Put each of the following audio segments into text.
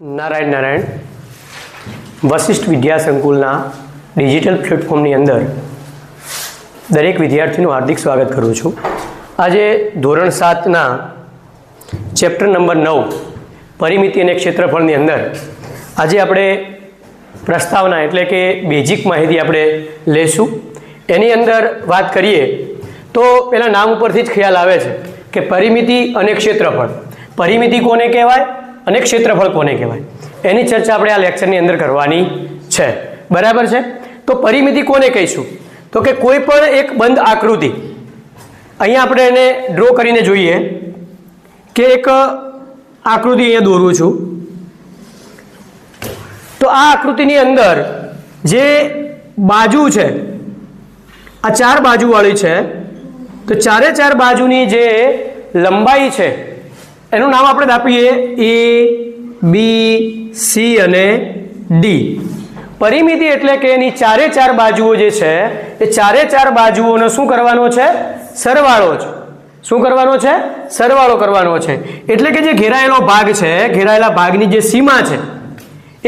નારાયણ નારાયણ વશિષ્ઠ વિદ્યા સંકુલના ડિજિટલ પ્લેટફોર્મની અંદર દરેક વિદ્યાર્થીનું હાર્દિક સ્વાગત કરું છું. આજે ધોરણ સાતના ચેપ્ટર નંબર નવ, પરિમિતિ અને ક્ષેત્રફળની અંદર આજે આપણે પ્રસ્તાવના એટલે કે બેઝિક માહિતી આપણે લઈશું એની અંદર વાત કરીએ તો પહેલાં નામ ઉપરથી જ ખ્યાલ આવે છે કે પરિમિતિ અને ક્ષેત્રફળ. પરિમિતિ કોને કહેવાય? અને ક્ષેત્રફળ કોને કહેવાય? એની ચર્ચા આપણે આ લેક્ચરની અંદર કરવાની છે. બરાબર છે? તો પરિમિતિ કોને કહીશું? તો કે કોઈ પણ એક બંધ આકૃતિ, અહીંયા આપણે એને ડ્રો કરીને જોઈએ કે એક આકૃતિ અહીંયા દોરું છું. તો આ આકૃતિની અંદર જે બાજુ છે, આ ચાર બાજુવાળી છે, તો ચારે ચાર બાજુની જે લંબાઈ છે એનું નામ આપણે આપીએ એ, બી, સી અને ડી. પરિમિતિ એટલે કે એની ચારે ચાર બાજુઓ જે છે, એ ચારે ચાર બાજુઓનો શું કરવાનો છે? સરવાળો છે શું કરવાનો છે? સરવાળો કરવાનો છે. એટલે કે જે ઘેરાયેલો ભાગ છે, ઘેરાયેલા ભાગની જે સીમા છે,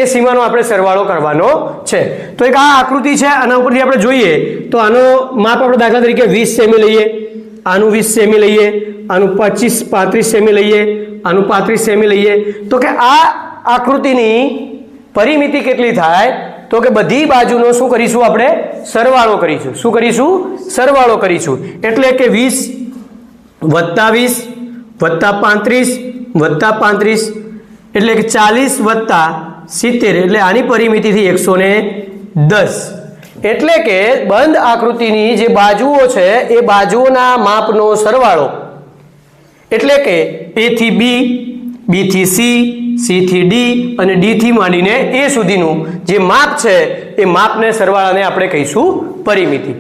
એ સીમાનો આપણે સરવાળો કરવાનો છે. તો એક આ આકૃતિ છે, આના ઉપરથી આપણે જોઈએ, તો આનો માપ આપણે દાખલા તરીકે વીસ સેમી લઈએ. આનું વીસ સેમી લઈએ આનું પચીસ પાંત્રીસ સેમી લઈએ આનું પાંત્રીસ સેમી લઈએ તો કે આ આકૃતિની પરિમિતિ કેટલી થાય તો કે બધી બાજુનો શું કરીશું આપણે સરવાળો કરીશું શું કરીશું સરવાળો કરીશું એટલે કે વીસ વત્તા વીસ વત્તા પાંત્રીસ વત્તા પાંત્રીસ એટલે કે ચાલીસ વત્તા સિત્તેર એટલે આની પરિમિતિથી એકસો ને દસ એટલે કે બંધ આકૃતિની જે બાજુઓ છે, એ બાજુઓના માપનો સરવાળો. એટલે કે એ થી બી બી થી સી સી થી ડી અને ડી થી માંડીને એ સુધીનું જે માપ છે, એ માપને સરવાળાને આપણે કહીશું પરિમિતિ.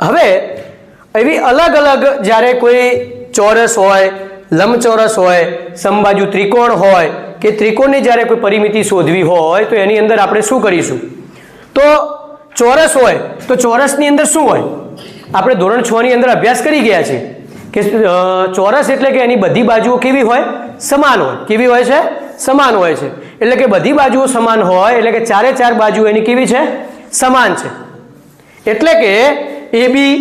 હવે, એવી અલગ અલગ જ્યારે કોઈ ચોરસ હોય, લંબચોરસ હોય સંબાજુ ત્રિકોણ હોય કે ત્રિકોણની જ્યારે કોઈ પરિમિતિ શોધવી હોય, તો એની અંદર આપણે શું કરીશું? તો ચોરસ હોય તો ચોરસની અંદર શું હોય? આપણે ધોરણ છ ની અંદર અભ્યાસ કરી ગયા છે કે ચોરસ એટલે કે એની બધી બાજુઓ કેવી હોય? સમાન હોય. કેવી હોય છે? સમાન હોય છે. એટલે કે બધી બાજુઓ સમાન હોય, એટલે કે ચારે ચાર બાજુ એની કેવી છે? સમાન છે. એટલે કે એ બી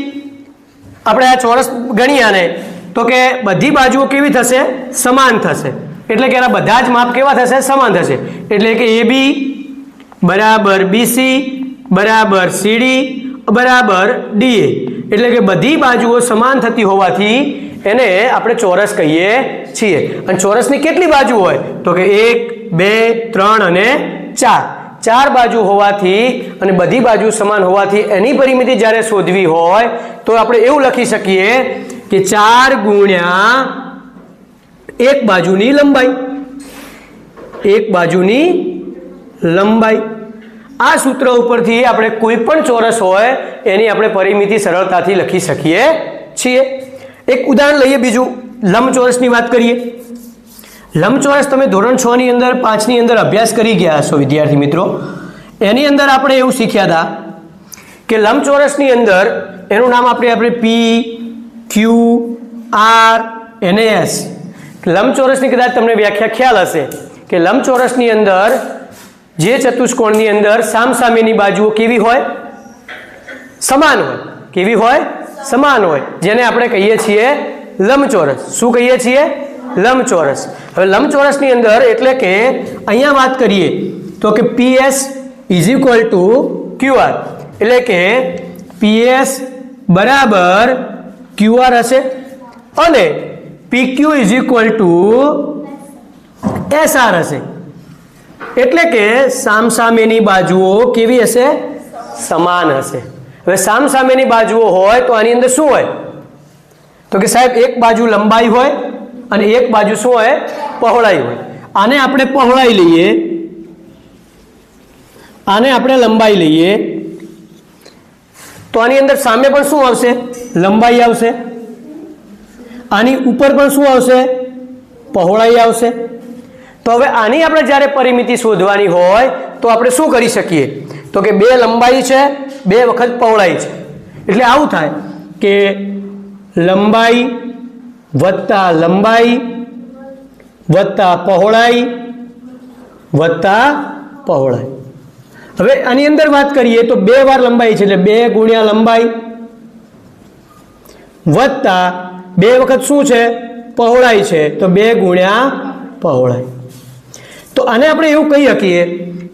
આપણે આ ચોરસ ગણીએ આને, તો કે બધી બાજુઓ કેવી થશે? સમાન થશે. એટલે કે એના બધા જ માપ કેવા થશે? સમાન થશે. એટલે કે એ બી બરાબર બીસી બરાબર સીડી, બરાબર ડીએ. એટલે કે બધી બાજુઓ સમાન થતી હોવાથી એને આપણે ચોરસ કહીએ છીએ. અને ચોરસની કેટલી બાજુ હોય? તો કે એક, બે, ત્રણ અને ચાર. ચાર બાજુ હોવાથી અને બધી બાજુ સમાન હોવાથી એની પરિમિતિ જ્યારે શોધવી હોય, તો આપણે એવું લખી શકીએ કે ચાર ગુણ્યા એક બાજુની લંબાઈ. એક બાજુની લંબાઈ. આ સૂત્ર ઉપરથી આપણે કોઈ પણ ચોરસ હોય, એની આપણે પરિમિતિ સરળતાથી લખી શકીએ છીએ. એક ઉદાહરણ લઈએ બીજું, લંબચોરસની વાત કરીએ. લંબચોરસ તમે ધોરણ છ ની અંદર પાંચની અંદર અભ્યાસ કરી ગયા હશો, વિદ્યાર્થી મિત્રો. એની અંદર આપણે એવું શીખ્યા હતા કે લંબચોરસની અંદર, એનું નામ આપણે આપણે પી ક્યુ આર એને એસ લંબચોરસની કદાચ તમને વ્યાખ્યા ખ્યાલ હશે કે લંબચોરસની અંદર જે ચતુષ્કોણની અંદર સામસામેની બાજુઓ કેવી હોય? સમાન હોય. કેવી હોય? સમાન હોય. જેને આપણે કહીએ છીએ લંબચોરસ. શું કહીએ છીએ? લંબચોરસ. હવે લંબચોરસની અંદર એટલે કે અહીંયા વાત કરીએ તો કે PS is equal to QR એટલે કે પીએસ બરાબર ક્યુઆર હશે અને PQ is equal to SR હશે. એટલે કે સામસામેની બાજુઓ કેવી હશે? સમાન હશે. હવે સામસામેની બાજુઓ હોય તો આની અંદર શું હોય? તો કે સાહેબ, એક બાજુ લંબાઈ હોય અને એક બાજુ શું હોય? પહોળાઈ હોય. આને આપણે પહોળાઈ લઈએ. આને આપણે લંબાઈ લઈએ. તો આની અંદર સામે પણ શું આવશે? લંબાઈ આવશે. આની ઉપર પણ શું આવશે? પહોળાઈ આવશે. તો હવે આની આપણે જ્યારે પરિમિતિ શોધવાની હોય, તો આપણે શું કરી શકીએ? તો કે બે લંબાઈ છે, બે વખત પહોળાઈ છે. એટલે આવું થાય કે લંબાઈ વત્તા લંબાઈ વત્તા પહોળાઈ વત્તા પહોળાઈ. હવે આની અંદર વાત કરીએ તો બે વાર લંબાઈ છે, એટલે બે ગુણ્યા લંબાઈ વત્તા બે વખત શું છે? પહોળાઈ છે. તો બે ગુણ્યા પહોળાઈ. તો આને આપણે એવું કહી શકીએ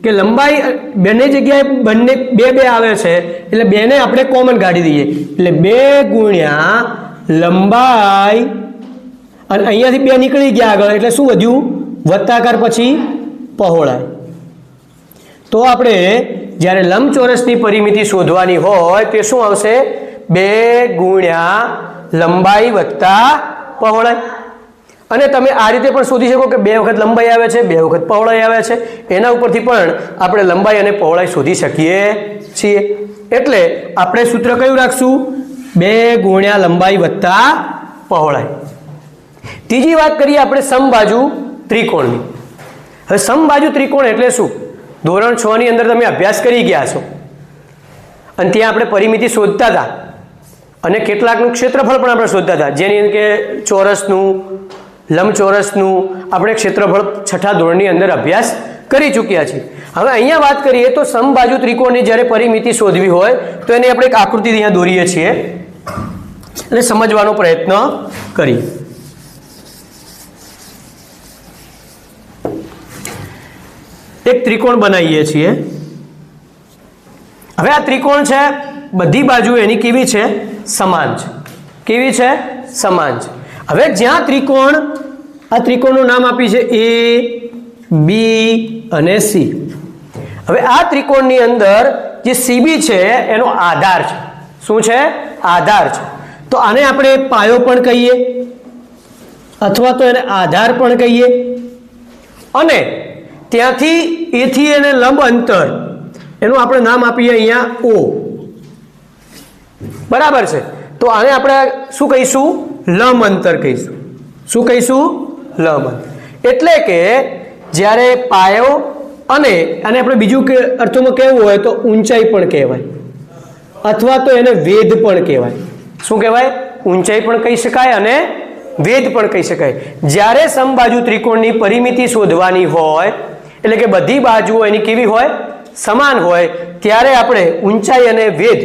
કે લંબાઈ બંને જગ્યાએ બંને બે બે આવે છે, એટલે બેને આપણે કોમન કાઢી દઈએ. એટલે બે ગુણ્યા લંબાઈ, અને અહીંયાથી બે નીકળી ગયા આગળ, એટલે શું વધ્યું? વત્તાકાર પછી પહોળાઈ. તો આપણે જ્યારે લંબચોરસની પરિમિતિ શોધવાની હોય, તે શું આવશે? બે ગુણ્યા લંબાઈ વત્તા પહોળાઈ. અને તમે આ રીતે પણ શોધી શકો કે બે વખત લંબાઈ આવે છે, બે વખત પહોળાઈ આવે છે. એના ઉપરથી પણ આપણે લંબાઈ અને પહોળાઈ શોધી શકીએ છીએ. એટલે આપણે સૂત્ર કયું રાખશું? બે ગુણ્યા લંબાઈ વત્તા પહોળાઈ. ત્રીજી વાત કરીએ આપણે સમબાજુ ત્રિકોણની. હવે સમબાજુ ત્રિકોણ એટલે શું? ધોરણ છ ની અંદર તમે અભ્યાસ કરી ગયા છો. અને ત્યાં આપણે પરિમિતિ શોધતા હતા. અને કેટલાકનું ક્ષેત્રફળ પણ આપણે શોધતા હતા. જેની કે ચોરસનું લંબચોરસનું આપણે ક્ષેત્રફળ છઠ્ઠા ધોરણની અંદર અભ્યાસ કરી ચૂક્યા છીએ. હવે અહીંયા વાત કરીએ તો સમબાજુ ત્રિકોણની જ્યારે પરિમિતિ શોધવી હોય, તો એની આપણે એક આકૃતિ અહીંયા દોરીએ છીએ. અને સમજવાનો પ્રયત્ન કરીએ. એક ત્રિકોણ બનાવીએ છીએ. હવે આ ત્રિકોણ છે, બધી બાજુ એની કેવી છે? સમાન છે. કેવી છે? સમાન છે. હવે જ્યાં ત્રિકોણ, આ ત્રિકોણનું નામ આપ્યું છે એ, બી અને સી. હવે આ ત્રિકોણની અંદર જે સીબી છે, એનો આધાર છે. શું છે? આધાર છે. તો આને આપણે પાયો પણ કહીએ, અથવા તો એને આધાર પણ કહીએ. અને ત્યાંથી એથી એને લંબ અંતર, એનું આપણે નામ આપીએ અહીંયા ઓ. બરાબર છે. તો આને આપણે શું કહીશું? લંબ અંતર કહીશું. શું કહીશું? લંબ અંતર એટલે કે જ્યારે પાયો અને, આને આપણે બીજું કે અર્થોમાં કહેવું હોય તો ઊંચાઈ પણ કહેવાય. અથવા તો એને વેદ પણ કહેવાય. શું કહેવાય? ઊંચાઈ પણ કહી શકાય અને વેદ પણ કહી શકાય. જ્યારે સમબાજુ ત્રિકોણની પરિમિતિ શોધવાની હોય, એટલે કે બધી બાજુઓ એની કેવી હોય? સમાન હોય. ત્યારે આપણે ઊંચાઈ અને વેદ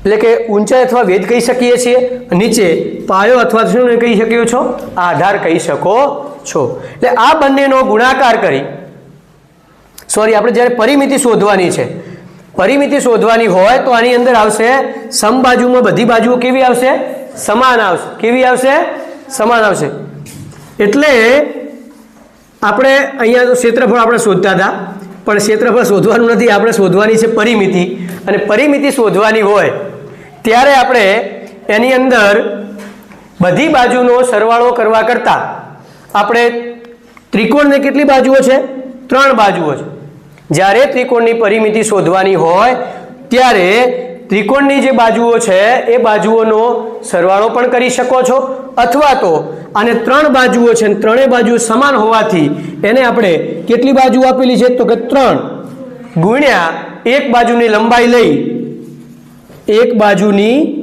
એટલે કે ઊંચાઈ અથવા વેદ કહી શકીએ છીએ? નીચે પાયો અથવા શું કહી શક્યો છો? આધાર કહી શકો છો. એટલે આ બંનેનો ગુણાકાર કરી, સોરી, આપણે જ્યારે પરિમિતિ શોધવાની છે, પરિમિતિ શોધવાની હોય તો આની અંદર આવશે સમબાજુમાં બધી બાજુઓ કેવી આવશે? સમાન આવશે. કેવી આવશે? સમાન આવશે. એટલે આપણે અહીંયા તો ક્ષેત્રફળ આપણે શોધતા હતા, પણ ક્ષેત્રફળ શોધવાનું નથી, આપણે શોધવાની છે પરિમિતિ. અને પરિમિતિ શોધવાની હોય ત્યારે આપણે એની અંદર બધી બાજુનો સરવાળો કરવા કરતાં આપણે ત્રિકોણને કેટલી બાજુઓ છે? ત્રણ બાજુઓ છે. જ્યારે ત્રિકોણની પરિમિતિ શોધવાની હોય, ત્યારે ત્રિકોણની જે બાજુઓ છે, એ બાજુઓનો સરવાળો પણ કરી શકો છો. અથવા તો આને ત્રણ બાજુઓ છે ત્રણેય બાજુ સમાન હોવાથી એને આપણે કેટલી બાજુ આપેલી છે? તો કે ત્રણ. ગુણ્યા એક બાજુની લંબાઈ લઈ એક બાજુની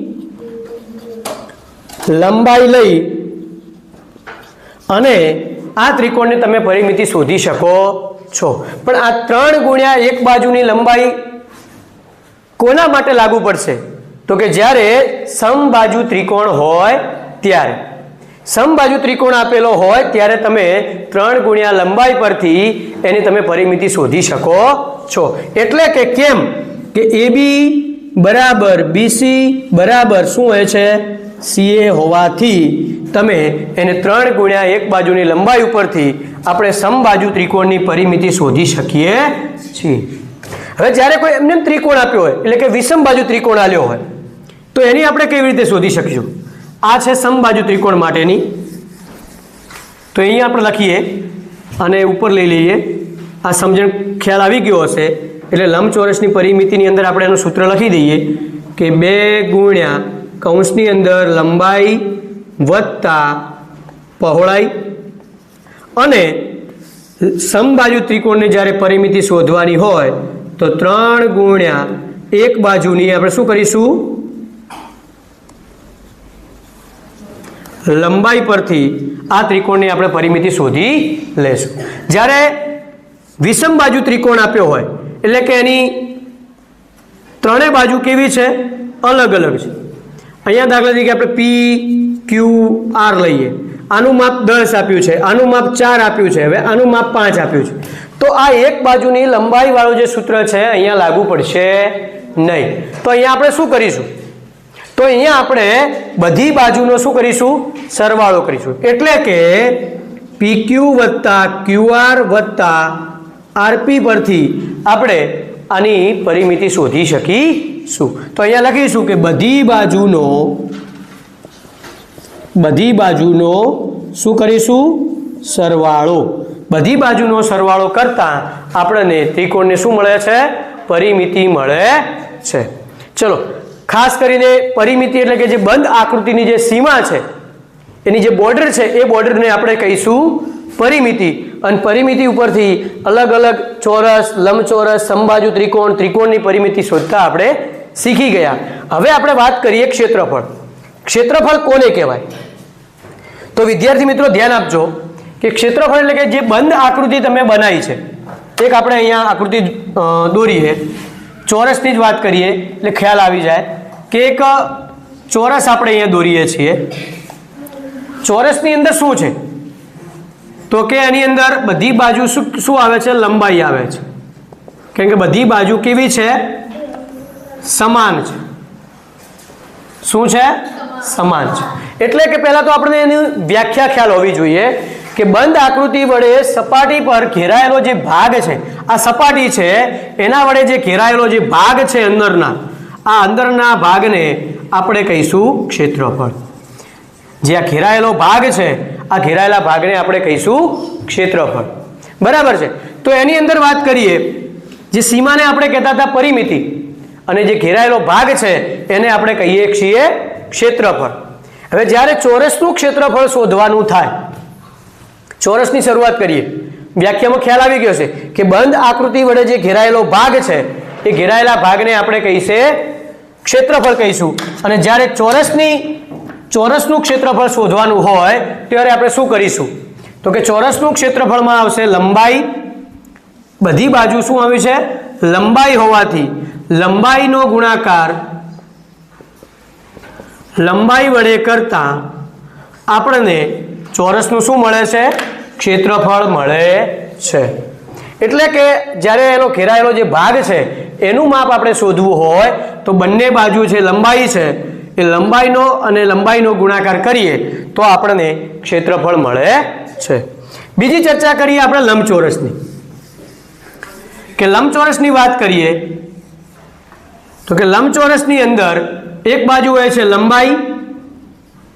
લંબાઈ લઈ અને આ ત્રિકોણની તમે પરિમિતિ શોધી શકો છો. પણ આ ત્રણ ગુણ્યા એક બાજુની લંબાઈ કોના માટે લાગુ પડશે? તો કે જ્યારે સમબાજુ ત્રિકોણ હોય ત્યારે. સમબાજુ ત્રિકોણ આપેલો હોય ત્યારે તમે ત્રણ ગુણ્યા લંબાઈ પરથી એની તમે પરિમિતિ શોધી શકો છો. એટલે કે કેમ? કે એ બી બરાબર બીસી બરાબર શું હોય છે? સીએ હોવાથી તમે એને ત્રણ ગુણ્યા એક બાજુની લંબાઈ ઉપરથી આપણે સમબાજુ ત્રિકોણની પરિમિતિ શોધી શકીએ છીએ. હવે જ્યારે કોઈ એમને ત્રિકોણ આપ્યો હોય, એટલે કે વિષમ બાજુ ત્રિકોણ આલ્યો હોય, તો એની આપણે કેવી રીતે શોધી શકીશું? આ છે સમબાજુ ત્રિકોણ માટેની. તો અહીંયા આપણે લખીએ અને ઉપર લઈ લઈએ. આ સમજણ ખ્યાલ આવી ગયો હશે. એટલે લંબચોરસની પરિમિતિની અંદર આપણે એનું સૂત્ર લખી દઈએ કે બે ગુણ્યા કૌંસની અંદર લંબાઈ વત્તા પહોળાઈ અને સમબાજુ ત્રિકોણની જ્યારે પરિમિતિ શોધવાની હોય તો ત્રણ ગુણ્યા એક બાજુની આપણે શું કરીશું? લંબાઈ પરથી આ ત્રિકોણની આપણે પરિમિતિ શોધી લેશું. જ્યારે વિષમ બાજુ ત્રિકોણ આપ્યો હોય એટલે કે એની ત્રણેય બાજુ કેવી છે? અલગ અલગ છે. અહીંયા દાખલા તરીકે આપણે પી ક્યુ આર લઈએ. આનું માપ દસ આપ્યું છે. આનું માપ ચાર આપ્યું છે. હવે આનું માપ પાંચ આપ્યું છે. તો આ એક બાજુની લંબાઈવાળું જે સૂત્ર છે અહીંયા લાગુ પડશે નહીં. તો અહીંયા આપણે શું કરીશું? તો અહીંયા આપણે બધી બાજુનો શું કરીશું? સરવાળો કરીશું. એટલે કે પી ક્યુ વત્તા ક્યુઆર વત્તા આરપી પરથી આપણે આની પરિમિતિ શોધી શકીશું. તો અહીંયા લખીશું કે બધી બાજુનો બધી બાજુનો શું કરીશું? સરવાળો. બધી બાજુનો સરવાળો કરતાં આપણને ત્રિકોણને શું મળે છે? પરિમિતિ મળે છે. ચલો, ખાસ કરીને પરિમિતિ એટલે કે જે બંધ આકૃતિની જે સીમા છે, એની જે બોર્ડર છે, એ બોર્ડરને આપણે કહીશું પરિમિતિ. અને પરિમિતિ ઉપરથી અલગ અલગ ચોરસ, લંબચોરસ સંબાજુ ત્રિકોણ, ત્રિકોણની પરિમિતિ શોધતા આપણે શીખી ગયા. હવે આપણે વાત કરીએ ક્ષેત્રફળ. ક્ષેત્રફળ કોને કહેવાય? તો વિદ્યાર્થી મિત્રો, ધ્યાન આપજો કે ક્ષેત્રફળ એટલે કે જે બંધ આકૃતિ તમે બનાવી છે. એક આપણે અહીંયા આકૃતિ દોરીએ. ચોરસની જ વાત કરીએ, એટલે ખ્યાલ આવી જાય કે એક ચોરસ આપણે અહીંયા દોરીએ છીએ. ચોરસની અંદર શું છે? તો કે એની અંદર બધી બાજુ શું શું આવે છે? લંબાઈ આવે છે. કેમ કે બધી બાજુ કેવી છે? સમાન છે. શું છે? સમાન છે. એટલે કે પહેલા તો આપણે એની વ્યાખ્યા ખ્યાલ હોવી જોઈએ કે બંધ આકૃતિ વડે સપાટી પર ઘેરાયેલો જે ભાગ છે, આ સપાટી છે, એના વડે જે ઘેરાયેલો જે ભાગ છે અંદરના, આ અંદરના ભાગને આપણે કહીશું ક્ષેત્રફળ. જે આ ઘેરાયેલો ભાગ છે આ ઘેરાયેલા ભાગને આપણે કહીશું ક્ષેત્રફળ. બરાબર છે? તો એની અંદર વાત કરીએ, જે સીમાને આપણે કહેતા હતા પરિમિતિ અને જે ઘેરાયેલો ભાગ છે, એને આપણે કહીએ છીએ ક્ષેત્રફળ. હવે જ્યારે ચોરસનું ક્ષેત્રફળ શોધવાનું થાય, ચોરસની શરૂઆત કરીએ. વ્યાખ્યામાં ખ્યાલ આવી ગયો છે કે બંધ આકૃતિ વડે જે ઘેરાયેલો ભાગ છે, એ ઘેરાયેલા ભાગને આપણે કહીશે ક્ષેત્રફળ કહીશું. અને જ્યારે ચોરસની ચોરસનું ક્ષેત્રફળ શોધવાનું હોય, ત્યારે આપણે શું કરીશું? તો કે ચોરસનું ક્ષેત્રફળમાં આવશે લંબાઈ. બધી બાજુ શું આવ્યું છે? લંબાઈ હોવાથી લંબાઈનો ગુણાકાર લંબાઈ વડે કરતા આપણને ચોરસનું શું મળે છે? ક્ષેત્રફળ મળે છે. એટલે કે જ્યારે એનો ઘેરાયેલો જે ભાગ છે, એનું માપ આપણે શોધવું હોય, તો બંને બાજુ છે લંબાઈ છે એ લંબાઈનો અને લંબાઈનો ગુણાકાર કરીએ તો આપણને ક્ષેત્રફળ મળે છે. બીજી ચર્ચા કરીએ આપણે લંબચોરસની. કે લંબચોરસની વાત કરીએ તો કે લંબચોરસની અંદર એક બાજુ હોય છે લંબાઈ,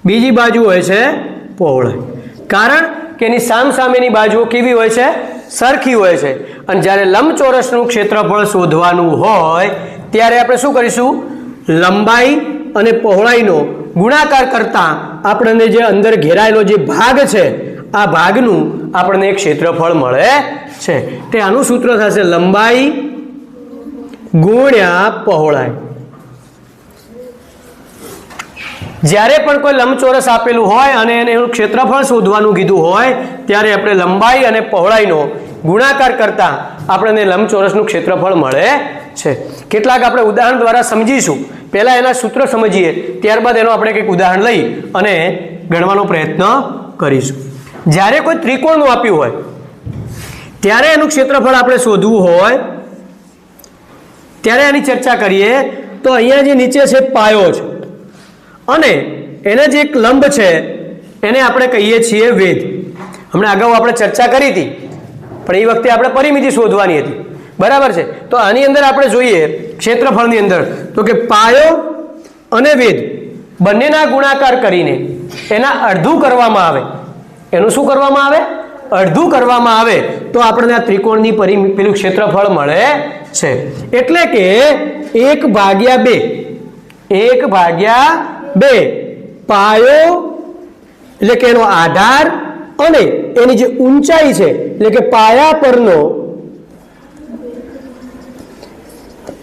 બીજી બાજુ હોય છે પહોળાઈ. કારણ કે એની સામસામેની બાજુઓ કેવી હોય છે? સરખી હોય છે. અને જ્યારે લંબચોરસનું ક્ષેત્રફળ શોધવાનું હોય, ત્યારે આપણે શું કરીશું? લંબાઈ અને પહોળાઈનો ગુણાકાર કરતા આપણને જે અંદર ઘેરાયેલો જે ભાગ છે, આ ભાગનું આપણને ક્ષેત્રફળ મળે છે. તે આનું સૂત્ર થશે લંબાઈ ગુણ્યા પહોળાઈ. જ્યારે પણ કોઈ લંબચોરસ આપેલું હોય અને એને એનું ક્ષેત્રફળ શોધવાનું કીધું હોય, ત્યારે આપણે લંબાઈ અને પહોળાઈનો ગુણાકાર કરતા આપણને લંબચોરસનું ક્ષેત્રફળ મળે છે. કેટલાક આપણે ઉદાહરણ દ્વારા સમજીશું. પહેલાં એના સૂત્ર સમજીએ, ત્યારબાદ એનો આપણે કંઈક ઉદાહરણ લઈ અને ગણવાનો પ્રયત્ન કરીશું. જ્યારે કોઈ ત્રિકોણનું આપ્યું હોય, ત્યારે એનું ક્ષેત્રફળ આપણે શોધવું હોય, ત્યારે એની ચર્ચા કરીએ, તો અહીંયા જે નીચે છે પાયો છે અને એને જે એક લંબ છે, એને આપણે કહીએ છીએ વેદ હમણાં અગાઉ આપણે ચર્ચા કરી હતી, પણ એ વખતે આપણે પરિમિતિ શોધવાની હતી. બરાબર છે? તો આની અંદર આપણે જોઈએ ક્ષેત્રફળની અંદર, તો કે પાયો અને વેદ બંનેના ગુણાકાર કરીને એના અડધું કરવામાં આવે. એનું શું કરવામાં આવે? અડધું કરવામાં આવે. તો આપણને આ ત્રિકોણની પરિ પેલું ક્ષેત્રફળ મળે છે. એટલે કે એક ભાગ્યા બે, એક ભાગ્યા બે, પાયો એટલે કે એનો આધાર અને એની જે ઊંચાઈ છે, એટલે કે પાયા પરનો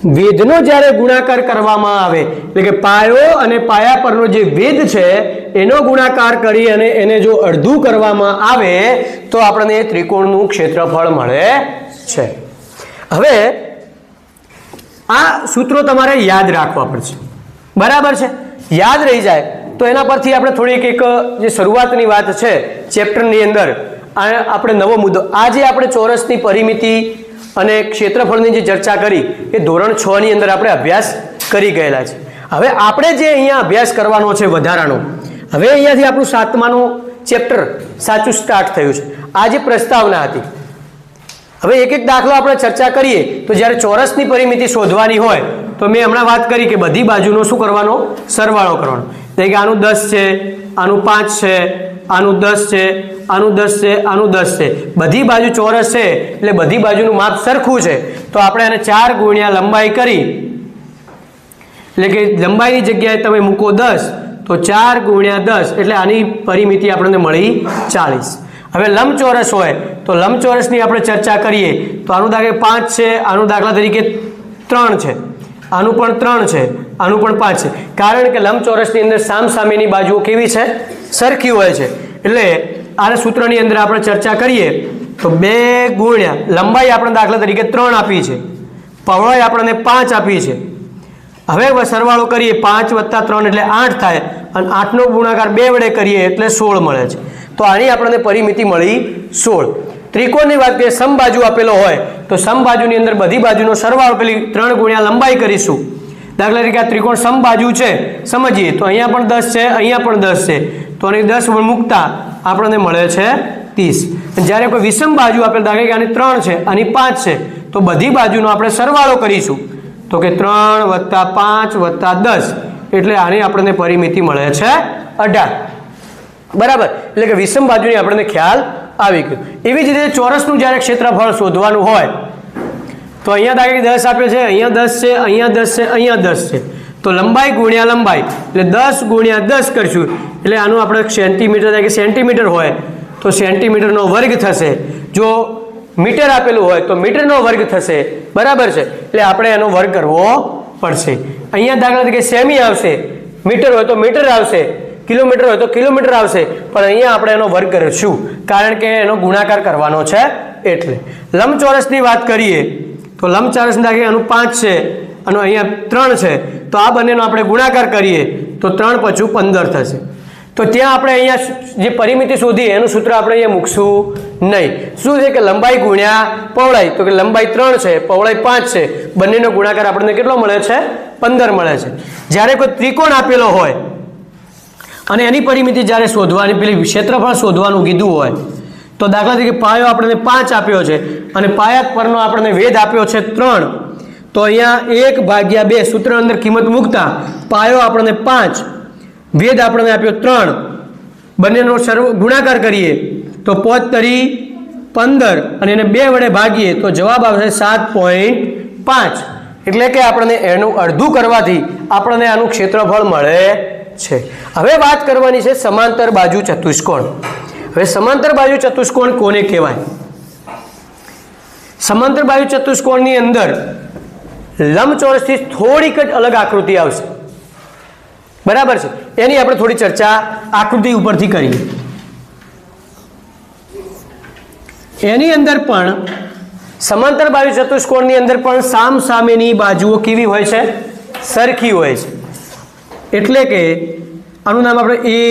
વેદનો જ્યારે ગુણાકાર કરવામાં આવે, એટલે કે પાયો અને પાયા પરનો જે વેદ છે, એનો ગુણાકાર કરી અને એને જો અડધું કરવામાં આવે, તો આપણને ત્રિકોણનું ક્ષેત્રફળ મળે છે. હવે, આ સૂત્રો તમારે યાદ રાખવા પડશે. બરાબર છે? યાદ રહી જાય. તો એના પરથી આપણે થોડીક એક, જે શરૂઆતની વાત છે, ચેપ્ટરની અંદર, આ આપણે નવો મુદ્દો આજે આપણે ચોરસની પરિમિતિ અને ક્ષેત્રફળની જે ચર્ચા કરી, એ ધોરણ છ ની અંદર આપણે અભ્યાસ કરી ગયેલા છે. હવે આપણે જે અહીંયા અભ્યાસ કરવાનો છે વધારાનો, હવે અહીંયાથી આપણું સાતમાનું ચેપ્ટર સાચું સ્ટાર્ટ થયું છે. આ જે પ્રસ્તાવના હતી, હવે એક એક દાખલો આપણે ચર્ચા કરીએ, તો જ્યારે ચોરસની પરિમિતિ શોધવાની હોય, તો મેં હમણાં વાત કરી કે બધી બાજુનો શું કરવાનો? સરવાળો કરવાનો. એટલે કે આનું દસ છે, આનું પાંચ છે આનું દસ છે, આનું દસ છે, આનું દસ છે. બધી બાજુ ચોરસ છે, એટલે બધી બાજુનું માપ સરખું છે. તો આપણે એને ચાર ગુણ્યા લંબાઈ કરી. એટલે કે લંબાઈની જગ્યાએ તમે મૂકો દસ, તો ચાર ગુણ્યા દસ, એટલે આની પરિમિતિ આપણને મળી ચાલીસ હવે લંબચોરસ હોય, તો લંબચોરસની આપણે ચર્ચા કરીએ. તો આનું દાખલા પાંચ છે, આનું દાખલા તરીકે ત્રણ છે. આનું પણ ત્રણ છે. આનું પણ પાંચ છે. કારણ કે લંબચોરસની અંદર સામસામેની બાજુઓ કેવી છે? સરખી હોય છે. એટલે આ સૂત્રની અંદર આપણે ચર્ચા કરીએ, તો બે ગુણ્યા લંબાઈ આપણે દાખલા તરીકે ત્રણ આપી છે. પહોળાઈ આપણને પાંચ આપી છે. હવે સરવાળો કરીએ, પાંચ વત્તા ત્રણ એટલે આઠ થાય અને આઠનો ગુણાકાર બે વડે કરીએ એટલે સોળ મળે છે. તો આની આપણને પરિમિતિ મળી સોળ. ત્રિકોણની વાત કરીએ, સમબાજુ આપેલો હોય, તો સમબાજુની અંદર બધી બાજુનો સરવાળો પેલી ત્રણ ગુણ્યા લંબાઈ કરીશું. દાખલા તરીકે આ ત્રિકોણ સમબાજુ છે. સમજીએ તો અહીંયા પણ દસ છે, અહીંયા પણ દસ છે. તો આની દસ મૂકતા આપણને મળે છે ત્રીસ. જ્યારે કોઈ વિષમ બાજુ આપેલ દાખલા કે આની ત્રણ છે, આની પાંચ છે, તો બધી બાજુનો આપણે સરવાળો કરીશું. તો કે ત્રણ વત્તા પાંચ વત્તા દસ. એટલે આની આપણને પરિમિતિ મળે છે અઢાર. બરાબર? એટલે કે વિષમ બાજુની આપણને ખ્યાલ આવી ગયો. એવી જ રીતે ચોરસનું જ્યારે ક્ષેત્રફળ શોધવાનું હોય તો અહીંયા દાખલા દસ આપ્યો છે, અહીંયા દસ છે, અહીંયા દસ છે, અહીંયા દસ છે. તો લંબાઈ ગુણ્યા લંબાઈ, એટલે દસ ગુણ્યા દસ કરશું. એટલે આનું આપણે સેન્ટીમીટર કે સેન્ટીમીટર હોય, તો સેન્ટીમીટરનો વર્ગ થશે. જો મીટર આપેલું હોય, તો મીટરનો વર્ગ થશે. બરાબર છે? એટલે આપણે એનો વર્ગ કરવો પડશે. અહીંયા દાખલા તરીકે સેમી આવશે. મીટર હોય તો મીટર આવશે. કિલોમીટર હોય તો કિલોમીટર આવશે. પણ અહીંયા આપણે એનો વર્ગ કરીશું. કારણ કે એનો ગુણાકાર કરવાનો છે એટલે. લંબચોરસની વાત કરીએ તો લંબચોરસની દાખલે આનું પાંચ છે અને અહીંયા ત્રણ છે. તો આ બંનેનો આપણે ગુણાકાર કરીએ તો ત્રણ પચું પંદર થશે. તો ત્યાં આપણે અહીંયા જે પરિમિતિ શોધીએ એનું સૂત્ર આપણે અહીંયા મૂકશું નહીં. શું છે કે લંબાઈ ગુણ્યા પહોળાઈ? તો કે લંબાઈ ત્રણ છે, પહોળાઈ પાંચ છે. બંનેનો ગુણાકાર આપણને કેટલો મળે છે? પંદર મળે છે. જ્યારે કોઈ ત્રિકોણ આપેલો હોય અને એની પરિમિતિ જ્યારે શોધવાની, પેલી ક્ષેત્રફળ શોધવાનું કીધું હોય તો દાખલા તરીકે પાયો આપણને પાંચ આપ્યો છે અને પાયા પરનો આપણને વેદ આપ્યો છે ત્રણ. તો અહીંયા એક ભાગ્યા બે સૂત્ર અંદર કિંમત મૂકતા પાયો આપણને પાંચ વેદ આપણને આપ્યો ત્રણ. બંનેનો સર્વ ગુણાકાર કરીએ તો પોત તરી પંદર અને એને બે વડે ભાગીએ તો જવાબ આવશે સાત પોઈન્ટ પાંચ. એટલે કે આપણને એનું અડધું કરવાથી આપણને આનું ક્ષેત્રફળ મળે છે. હવે વાત કરવાની છે સમાંતર બાજુ ચતુષ્કોણ. હવે સમાંતર બાજુ ચતુષ્કોણ કોને કહેવાય? સમાંતર બાજુ ચતુષ્કોણની અંદર લંબચોરસથી થોડીક જ અલગ આકૃતિ આવશે. બરાબર છે? એની આપણે થોડી ચર્ચા આકૃતિ ઉપરથી કરીએ એની અંદર પણ સમાંતર બાજુ ચતુષ્કોણની અંદર પણ સામ સામેની બાજુઓ કેવી હોય છે? સરખી હોય છે. એટલે કે આનું નામ આપણે એ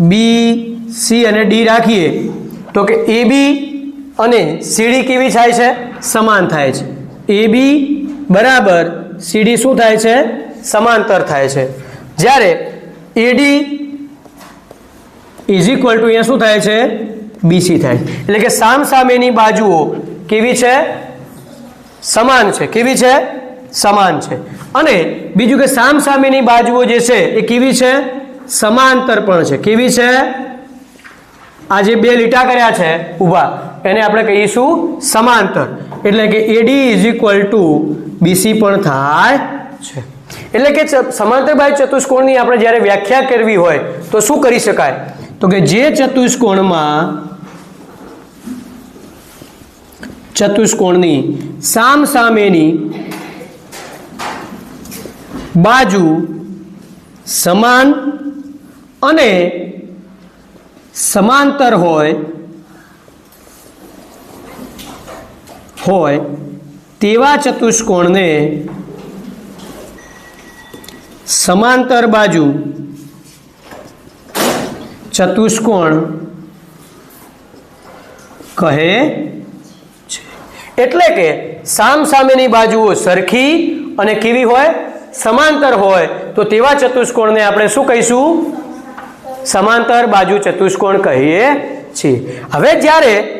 બી સી અને ડી રાખીએ તો કે એ બી અને સીડી કેવી થાય છે? સમાન થાય છે. એ બી બરાબર સીડી શું થાય છે? સમાંતર થાય છે. જ્યારે એડી ઇઝ ઇક્વલ ટુ અહીંયા શું થાય છે? બીસી થાય. એટલે કે સામ સામેની બાજુઓ કેવી છે? સમાન છે. કેવી છે? સમાન છે. અને બીજું કે સામ સામેની બાજુઓ જે છે એ કેવી છે? સમાંતર પણ છે. કેવી છે? આ જે બે લીટા કર્યા છે, ઊભા. એને આપણે કહીશું સમાંતર. એટલે કે AD is equal to BC પણ થાય છે. એટલે કે સમાંતર બાજુ ચતુષ્કોણની આપણે જ્યારે વ્યાખ્યા કરવી હોય, તો શું કરી શકાય? તો કે જે ચતુષ્કોણમાં ચતુષ્કોણની સામ સામેની બાજુ સમાન અને સમાંતર હોય હોય, તેવા ચતુષ્કોણને સમાંતર બાજુ ચતુષ્કોણ કહે છે. એટલે કે સામ સામેની બાજુઓ સરખી અને કેવી હોય? સમાંતર હોય. તો તેવા ચતુષ્કોણને આપણે શું કહીશું? સમાંતર બાજુ ચતુષ્કોણ કહીએ છીએ. હવે જ્યારે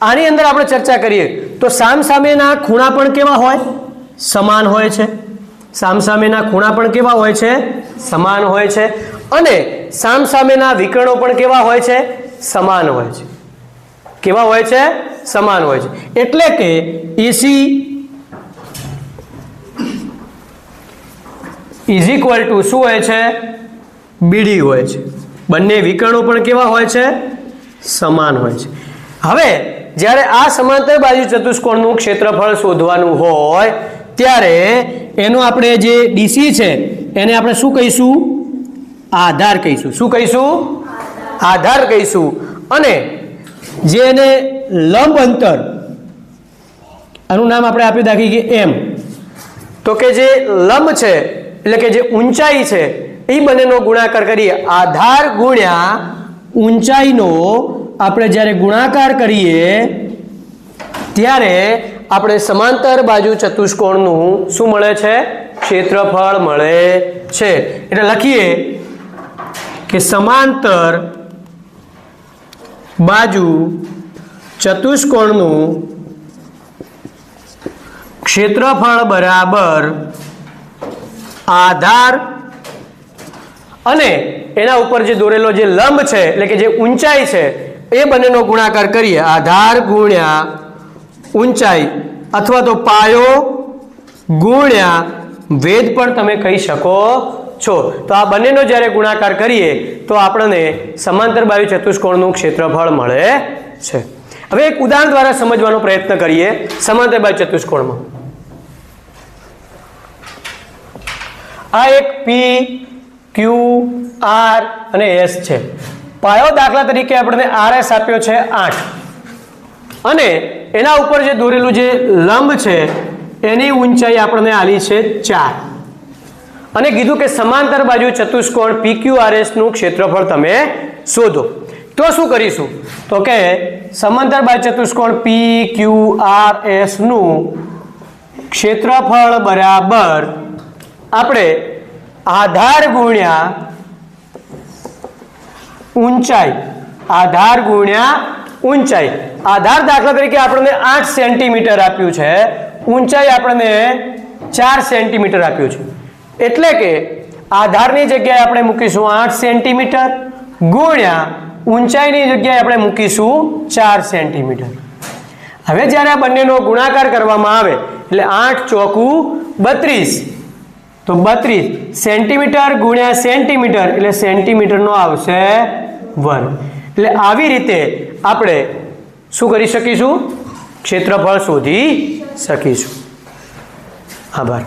આની અંદર આપણે ચર્ચા કરીએ, તો સામ સામેના ખૂણા પણ કેવા હોય? સમાન હોય છે. સામ સામેના ખૂણા પણ કેવા હોય છે? સમાન હોય છે. અને સામ સામેના વિકર્ણો પણ કેવા હોય છે? સમાન હોય છે. કેવા હોય છે? સમાન હોય છે. એટલે કે એસી ઇઝ ઇક્વલ ટુ શું હોય છે? બીડી હોય છે. બંને વિકર્ણો પણ કેવા હોય છે? સમાન હોય છે. હવે, જ્યારે આ સમાંતર બાજુ ચતુષ્કોણનું ક્ષેત્રફળ શોધવાનું હોય, ત્યારે એનો આપણે જે ડીસી છે, એને આપણે શું કહીશું? આધાર કહીશું. શું કહીશું? આધાર કહીશું. અને જે એને લંબ અંતર, આનું નામ આપણે આપી દાખી કે એમ. તો કે જે લંબ છે, એટલે કે જે ઊંચાઈ છે એ બંનેનો ગુણાકાર કરીએ. આધાર ગુણ્યા ઊંચાઈનો આપણે જ્યારે ગુણાકાર કરીએ, ત્યારે આપણે સમાંતર બાજુ ચતુષ્કોણનું શું મળે છે? ક્ષેત્રફળ મળે છે. એટલે લખીએ કે સમાંતર બાજુ ચતુષ્કોણનું ક્ષેત્રફળ બરાબર આધાર અને એના ઉપર જે દોરેલો જે લંબ છે, એટલે કે જે ઊંચાઈ છે, એ બંનેનો ગુણાકાર કરીએ. આધાર ગુણ્યા ઊંચાઈ અથવા તો પાયો ગુણ્યા વેદ પણ તમે કહી શકો છો. તો આ બંનેનો જ્યારે ગુણાકાર કરીએ, તો આપણને સમાંતર બાજુ ચતુષ્કોણનું ક્ષેત્રફળ મળે છે. હવે એક ઉદાહરણ દ્વારા સમજવાનો પ્રયત્ન કરીએ, સમાંતર બાજુ ચતુષ્કોણમાં. આ એક પી ક્યુ આર અને એસ છે. પાયો દાખલા તરીકે આપણને આર એસ આપ્યો છે આઠ. અને એના ઉપર જે દોરેલું જે લંબ છે, એની ઊંચાઈ આપણને આલી છે ચાર. અને કીધું કે સમાંતર બાજુ ચતુષ્કોણ પી ક્યુ એસનું ક્ષેત્રફળ તમે શોધો. તો શું કરીશું? તો કે સમાંતર બાજુ ચતુષ્કોણ પી ક્યુ આર એસનું ક્ષેત્રફળ બરાબર આપણે આધાર ગુણ્યા ઊંચાઈ. આધાર ગુણ્યા ઊંચાઈ. આધાર દાખલા તરીકે આપણને આઠ સેન્ટીમીટર આપ્યું છે. ઊંચાઈ આપણને ચાર સેન્ટીમીટર આપ્યું છે. એટલે કે આધારની જગ્યાએ આપણે મૂકીશું આઠ સેન્ટીમીટર, ગુણ્યા ઊંચાઈની જગ્યાએ આપણે મૂકીશું ચાર સેન્ટીમીટર. હવે જ્યારે આ બંનેનો ગુણાકાર કરવામાં આવે, એટલે આઠ ચોકું બત્રીસ. તો બત્રીસ સેન્ટીમીટર ગુણ્યા સેન્ટીમીટર એટલે સેન્ટીમીટરનો આવશે વર્ગ એટલે આવી રીતે આપણે શું કરી શકીશું? ક્ષેત્રફળ શોધી શકીશું. આભાર.